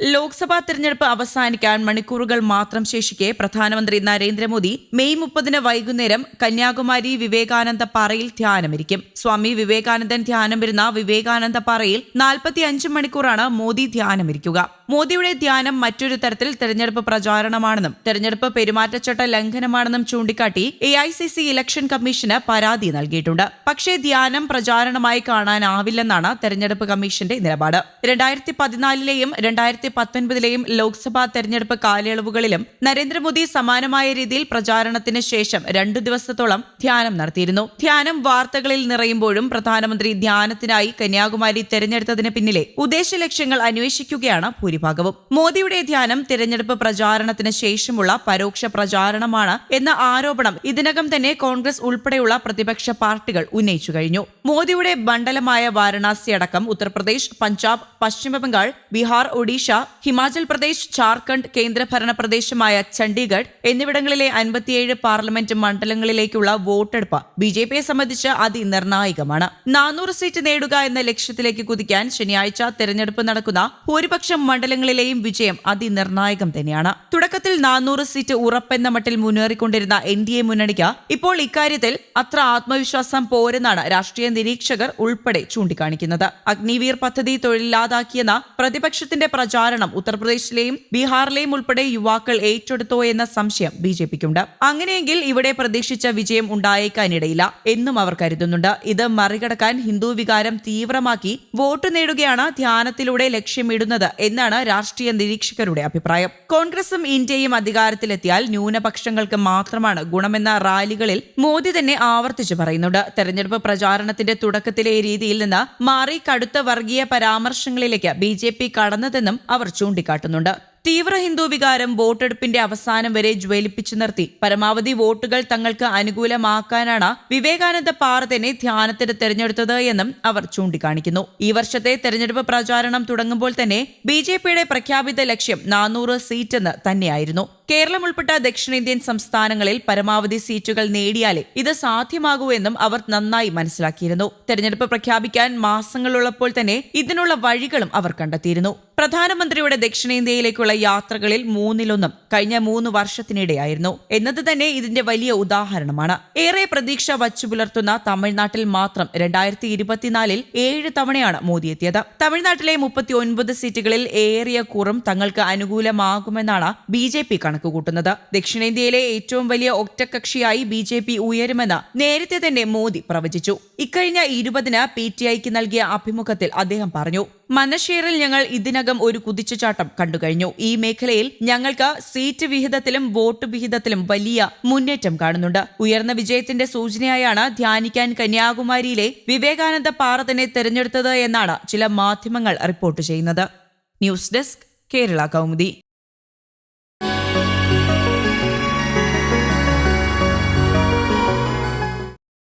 ലോക്സഭാ തെരഞ്ഞെടുപ്പ് അവസാനിക്കാൻ മണിക്കൂറുകൾ മാത്രം ശേഷിക്കെ പ്രധാനമന്ത്രി നരേന്ദ്രമോദി മെയ് മുപ്പതിന് വൈകുന്നേരം കന്യാകുമാരി വിവേകാനന്ദ പാറയിൽ ധ്യാനമിരിക്കും. സ്വാമി വിവേകാനന്ദൻ ധ്യാനം വരുന്ന വിവേകാനന്ദ പാറയിൽ നാൽപ്പത്തിയഞ്ച് മണിക്കൂറാണ് മോദി ധ്യാനമിരിക്കുക. മോദിയുടെ ധ്യാനം മറ്റൊരു തരത്തിൽ തെരഞ്ഞെടുപ്പ് പ്രചാരണമാണെന്നും തെരഞ്ഞെടുപ്പ് പെരുമാറ്റച്ചട്ട ലംഘനമാണെന്നും ചൂണ്ടിക്കാട്ടി A I C C election commission പരാതി നൽകിയിട്ടുണ്ട്. പക്ഷേ ധ്യാനം പ്രചാരണമായി കാണാനാവില്ലെന്നാണ് തെരഞ്ഞെടുപ്പ് കമ്മീഷന്റെ നിലപാട്. രണ്ടായിരത്തി പതിനാലിലെയും രണ്ടായിരത്തി പത്തൊൻപതിലെയും ലോക്സഭാ തെരഞ്ഞെടുപ്പ് കാലയളവുകളിലും നരേന്ദ്രമോദി സമാനമായ രീതിയിൽ പ്രചാരണത്തിന് ശേഷം രണ്ടു ദിവസത്തോളം ധ്യാനം നടത്തിയിരുന്നു. ധ്യാനം വാർത്തകളിൽ നിറയുമ്പോഴും പ്രധാനമന്ത്രി ധ്യാനത്തിനായി കന്യാകുമാരി തെരഞ്ഞെടുത്തതിന് പിന്നിലെ ഉദ്ദേശ ലക്ഷ്യങ്ങൾ അന്വേഷിക്കുകയാണ് ഭൂരിഭാഗവും. മോദിയുടെ ധ്യാനം തിരഞ്ഞെടുപ്പ് പ്രചാരണത്തിന് ശേഷമുള്ള പരോക്ഷ പ്രചാരണമാണ് എന്ന ആരോപണം ഇതിനകം തന്നെ കോൺഗ്രസ് ഉൾപ്പെടെയുള്ള പ്രതിപക്ഷ പാർട്ടികൾ ഉന്നയിച്ചു കഴിഞ്ഞു. മോദിയുടെ മണ്ഡലമായ വാരണാസി അടക്കം ഉത്തർപ്രദേശ് പഞ്ചാബ് പശ്ചിമബംഗാൾ ബീഹാർ ഒഡീഷ ഹിമാചൽ പ്രദേശ് ജാർഖണ്ഡ് കേന്ദ്രഭരണ പ്രദേശമായ ചണ്ഡീഗഡ് എന്നിവിടങ്ങളിലെ അൻപത്തിയേഴ് പാർലമെന്റ് മണ്ഡലങ്ങളിലേക്കുള്ള വോട്ടെടുപ്പ് ബി ജെ പിയെ സംബന്ധിച്ച് അതിനിർണായകമാണ്. നാനൂറ് സീറ്റ് നേടുക എന്ന ലക്ഷ്യത്തിലേക്ക് കുതിക്കാൻ ശനിയാഴ്ച തെരഞ്ഞെടുപ്പ് നടക്കുന്ന ഭൂരിപക്ഷം മണ്ഡലങ്ങളിലെയും വിജയം അതിനിർണായകം തന്നെയാണ്. തുടക്കത്തിൽ നാനൂറ് സീറ്റ് ഉറപ്പെന്ന മട്ടിൽ മുന്നേറിക്കൊണ്ടിരുന്ന എൻ ഡി എ മുന്നണിക്ക് ഇപ്പോൾ ഇക്കാര്യത്തിൽ അത്ര ആത്മവിശ്വാസം പോരെന്നാണ് രാഷ്ട്രീയ നിരീക്ഷകർ ഉൾപ്പെടെ ചൂണ്ടിക്കാണിക്കുന്നത്. അഗ്നിവീർ പദ്ധതി തൊഴിലില്ലാതാക്കിയെന്ന പ്രതിപക്ഷത്തിന്റെ പ്രചാരണം ഉത്തർപ്രദേശിലെയും ബീഹാറിലെയും ഉൾപ്പെടെ യുവാക്കൾ ഏറ്റെടുത്തോ എന്ന സംശയം ബി ജെ പിക്കുണ്ട്. അങ്ങനെയെങ്കിൽ ഇവിടെ പ്രതീക്ഷിച്ച വിജയം ഉണ്ടായേക്കാനിടയില്ല എന്നും അവർ കരുതുന്നുണ്ട്. ഇത് മറികടക്കാൻ ഹിന്ദു വികാരം തീവ്രമാക്കി വോട്ട് നേടുകയാണ് ധ്യാനത്തിലൂടെ ലക്ഷ്യമിടുന്നത് എന്നാണ് രാഷ്ട്രീയ നിരീക്ഷകരുടെ അഭിപ്രായം. കോൺഗ്രസും ഇന്ത്യയും അധികാരത്തിലെത്തിയാൽ ന്യൂനപക്ഷങ്ങൾക്ക് മാത്രമാണ് ഗുണമെന്ന റാലികളിൽ മോദി തന്നെ ആവർത്തിച്ചു പറയുന്നുണ്ട്. തെരഞ്ഞെടുപ്പ് പ്രചാരണത്തിന്റെ തുടക്കത്തിലെ രീതിയിൽ നിന്ന് മാറി കടുത്ത വർഗീയ പരാമർശങ്ങളിലേക്ക് ബി കടന്നതെന്നും അവർ ചൂണ്ടിക്കാട്ടുന്നുണ്ട്. തീവ്ര ഹിന്ദു വികാരം വോട്ടെടുപ്പിന്റെ അവസാനം വരെ ജ്വലിപ്പിച്ചു നിർത്തി. പരമാവധി വോട്ടുകൾ തങ്ങൾക്ക് അനുകൂലമാക്കാനാണ് വിവേകാനന്ദ പാറ തന്നെ ധ്യാനത്തിന് തെരഞ്ഞെടുത്തത് എന്നും അവർ ചൂണ്ടിക്കാണിക്കുന്നു. ഈ വർഷത്തെ തെരഞ്ഞെടുപ്പ് പ്രചാരണം തുടങ്ങുമ്പോൾ തന്നെ ബി പ്രഖ്യാപിത ലക്ഷ്യം നാനൂറ് സീറ്റെന്ന് തന്നെയായിരുന്നു. കേരളം ഉൾപ്പെട്ട ദക്ഷിണേന്ത്യൻ സംസ്ഥാനങ്ങളിൽ പരമാവധി സീറ്റുകൾ നേടിയാലേ ഇത് സാധ്യമാകൂ എന്നും അവർ നന്നായി മനസ്സിലാക്കിയിരുന്നു. തെരഞ്ഞെടുപ്പ് പ്രഖ്യാപിക്കാൻ മാസങ്ങളുള്ളപ്പോൾ തന്നെ ഇതിനുള്ള വഴികളും അവർ കണ്ടെത്തിയിരുന്നു. പ്രധാനമന്ത്രിയുടെ ദക്ഷിണേന്ത്യയിലേക്കുള്ള യാത്രകളിൽ മൂന്നിലൊന്നും കഴിഞ്ഞ മൂന്ന് വർഷത്തിനിടെയായിരുന്നു. എന്നത് തന്നെ ഇതിന്റെ വലിയ ഉദാഹരണമാണ്. ഏറെ പ്രതീക്ഷ വച്ചു പുലർത്തുന്ന തമിഴ്നാട്ടിൽ മാത്രം രണ്ടായിരത്തി ഇരുപത്തിനാലിൽ ഏഴ് തവണയാണ് മോദി എത്തിയത്. തമിഴ്നാട്ടിലെ മുപ്പത്തി സീറ്റുകളിൽ ഏറിയ കുറും തങ്ങൾക്ക് അനുകൂലമാകുമെന്നാണ് ബി ജെ പി കണക്കുകൂട്ടുന്നത്. ദക്ഷിണേന്ത്യയിലെ ഏറ്റവും വലിയ ഒറ്റകക്ഷിയായി ബി ജെ പി ഉയരുമെന്ന് നേരത്തെ തന്നെ മോദി പ്രവചിച്ചു. ഇക്കഴിഞ്ഞ ഇരുപതിന് പി ടി ഐക്ക് നൽകിയ അഭിമുഖത്തിൽ അദ്ദേഹം പറഞ്ഞു മനഷേറിൽ ഞങ്ങൾ ഇതിനകം ഒരു കുതിച്ചുചാട്ടം കണ്ടുകഴിഞ്ഞു. ഈ മേഖലയിൽ ഞങ്ങൾക്ക് സീറ്റ് വിഹിതത്തിലും വോട്ട് വിഹിതത്തിലും വലിയ മുന്നേറ്റം കാണുന്നുണ്ട്. ഉയർന്ന വിജയത്തിന്റെ സൂചനയായാണ് ധ്യാനിക്കാൻ കന്യാകുമാരിയിലെ വിവേകാനന്ദ പാറ തന്നെ തെരഞ്ഞെടുത്തത് എന്നാണ് ചില മാധ്യമങ്ങൾ റിപ്പോർട്ട് ചെയ്യുന്നത്. News desk Kerala Kaumudi.